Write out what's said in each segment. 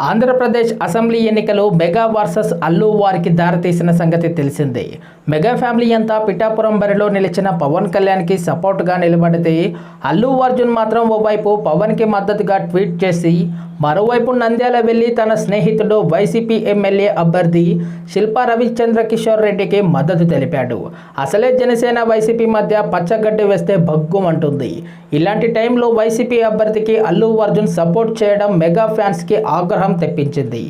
Andhra Pradesh assembly ఎన్నికలు mega versus Allu వారికి దారితీసిన సంగతి తెలిసిందే. మెగా ఫ్యామిలీ అంతా పిఠాపురం బరిలో నిలిచిన పవన్ కళ్యాణ్కి సపోర్ట్గా నిలబడితే అల్లు అర్జున్ మాత్రం ఓవైపు పవన్కి మద్దతుగా ట్వీట్ చేసి మరోవైపు నంద్యాల వెళ్ళి తన స్నేహితుడు వైసీపీ ఎమ్మెల్యే అభ్యర్థి శిల్పా రవిచంద్ర కిషోర్ రెడ్డికి మద్దతు తెలిపాడు. అసలే జనసేన వైసీపీ మధ్య పచ్చగడ్డి వేస్తే భగ్గుమంటుంది. ఇలాంటి టైంలో వైసీపీ అభ్యర్థికి అల్లు అర్జున్ సపోర్ట్ చేయడం మెగా ఫ్యాన్స్కి ఆగ్రహం తెప్పించింది.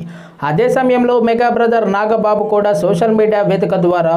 అదే సమయంలో మెగా బ్రదర్ నాగబాబు కూడా సోషల్ మీడియా వేదిక ద్వారా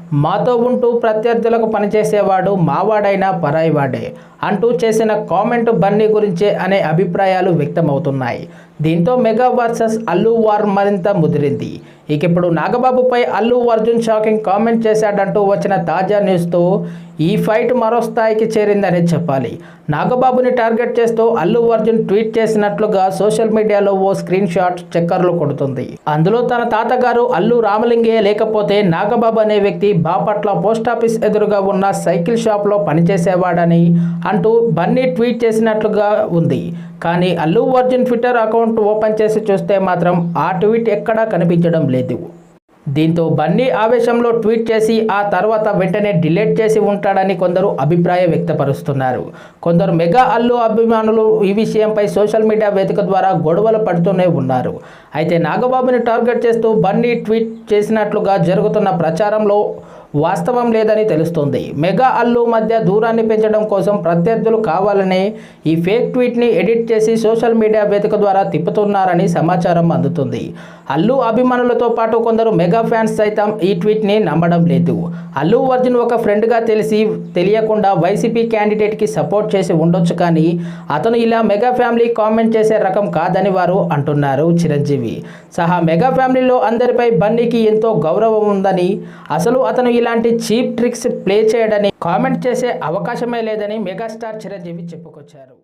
మాతో ఉంటూ ప్రత్యర్థులకు పనిచేసేవాడు మావాడైనా పరాయివాడే అంటూ చేసిన కామెంట్ బన్నీ గురించే అనే అభిప్రాయాలు వ్యక్తమవుతున్నాయి. దీంతో మెగా వర్సెస్ అల్లు వార్ మరింత ముదిరింది. ఇక ఇప్పుడు నాగబాబుపై అల్లు అర్జున్ షాకింగ్ కామెంట్ చేశాడంటూ వచ్చిన తాజా న్యూస్తో ఈ ఫైట్ మరో స్థాయికి చేరిందని చెప్పాలి. నాగబాబుని టార్గెట్ చేస్తూ అల్లు అర్జున్ ట్వీట్ చేసినట్లుగా సోషల్ మీడియాలో ఓ స్క్రీన్ షాట్ చక్కర్లు కొడుతుంది. అందులో తన తాతగారు అల్లు రామలింగే లేకపోతే నాగబాబు అనే వ్యక్తి బాపట్ల పోస్టాఫీస్ ఎదురుగా ఉన్న సైకిల్ షాప్లో పనిచేసేవాడని అంటూ బన్నీ ట్వీట్ చేసినట్లుగా ఉంది. కానీ Allu Arjun Twitter account open చేసి చూస్తే మాత్రం ఆ ట్వీట్ ఎక్కడా కనిపించడం లేదు. దీంతో బన్నీ ఆవేశంలో ట్వీట్ చేసి ఆ తర్వాత వెంటనే డిలీట్ చేసి ఉంటాడని కొందరు అభిప్రాయం వ్యక్తపరుస్తున్నారు. కొందరు మెగా అల్లు అభిమానులు ఈ విషయంపై సోషల్ మీడియా వేదిక ద్వారా గొడవలు పడుతూనే ఉన్నారు. అయితే నాగబాబుని టార్గెట్ చేస్తూ బన్నీ ట్వీట్ చేసినట్లుగా జరుగుతున్న ప్రచారంలో వాస్తవం లేదని తెలుస్తోంది. మెగా అల్లు మధ్య దూరాన్ని పెంచడం కోసం ప్రత్యర్థులు కావాలనే ఈ ఫేక్ ట్వీట్ని ఎడిట్ చేసి సోషల్ మీడియా వేదిక ద్వారా తిప్పుతున్నారని సమాచారం అందుతుంది. అల్లు అభిమానులతో పాటు కొందరు మెగా ఫ్యాన్స్ సైతం ఈ ట్వీట్ని నమ్మడం లేదు. అల్లు అర్జున్ ఒక ఫ్రెండ్గా తెలిసి తెలియకుండా వైసీపీ క్యాండిడేట్కి సపోర్ట్ చేసి ఉండొచ్చు కానీ అతను ఇలా మెగా ఫ్యామిలీ కామెంట్ చేసే రకం కాదని వారు అంటున్నారు చిరంజీవి. సహా మెగా ఫ్యామిలీలో అందరిపై బన్నీకి ఎంతో గౌరవం ఉందని అసలు అతను ఇలాంటి చీప్ ట్రిక్స్ ప్లే చేయడని కామెంట్ చేసే అవకాశమే లేదని మెగాస్టార్ చిరంజీవి చెప్పుకొచ్చారు.